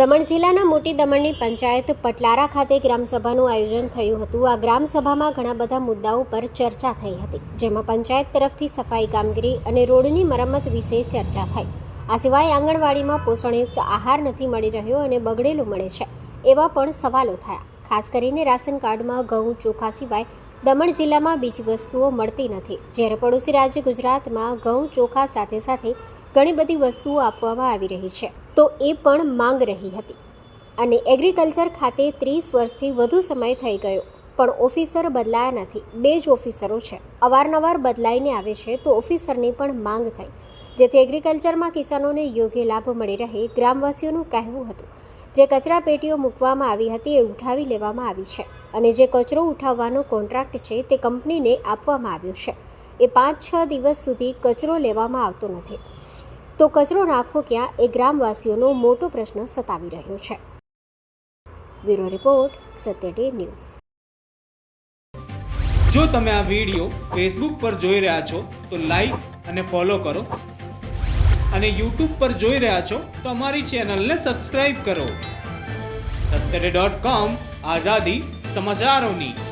દમણ જિલ્લાના મોટી દમણની પંચાયત પટલારા ખાતે ગ્રામસભાનું આયોજન થયું હતું. આ ગ્રામસભામાં ઘણા બધા મુદ્દાઓ પર ચર્ચા થઈ હતી, જેમાં પંચાયત તરફથી સફાઈ કામગીરી અને રોડની મરમ્મત વિશે ચર્ચા થઈ. આ સિવાય આંગણવાડીમાં પોષણયુક્ત આહાર નથી મળી રહ્યો અને બગડેલું મળે છે, એવા પણ સવાલો થયા. ખાસ કરીને રાશન કાર્ડમાં ઘઉં, ચોખા સિવાય દમણ જિલ્લામાં બીજી વસ્તુઓ મળતી નથી. જ્યારે પડોશી રાજ્ય ગુજરાતમાં ઘઉં, ચોખા સાથે સાથે ઘણી બધી વસ્તુઓ આપવામાં આવી રહી છે. તો એ પણ માંગ રહી હતી. અને એગ્રીકલ્ચર ખાતે ત્રીસ વર્ષથી વધુ સમય થઈ ગયો, પણ ઓફિસર બદલાયા નથી. બે જ ઓફિસરો છે. અવારનવાર બદલાઈને આવે છે તો ઓફિસરની પણ માંગ થઈ. જેથી એગ્રીકલ્ચરમાં કિસાનોને યોગ્ય લાભ મળી રહે ગ્રામવાસીઓનું કહેવું હતું. જે કચરા પેટીઓ મૂકવામાં આવી હતી એ ઉઠાવી લેવામાં આવી છે. અને જે કચરો ઉઠાવવાનો કોન્ટ્રાક્ટ છે તે કંપનીને આપવામાં આવ્યો છે. એ પાંચ છ દિવસ સુધી કચરો લેવામાં આવતો નથી. તો કચરો નાખવો ક્યાં એ ગ્રામવાસીઓનો મોટો પ્રશ્ન સતાવી રહ્યો છે. Bureau report, Satya day news. જો તમે આ વીડિયો ફેસબુક પર જોઈ રહ્યા છો, તો લાઈક અને ફોલો કરો. અને યુટ્યુબ પર જોઈ રહ્યા છો, તો અમારી ચેનલને સબસ્ક્રાઇબ કરો. સત્તરે ડોટ કોમ આઝાદી સમાચારોની.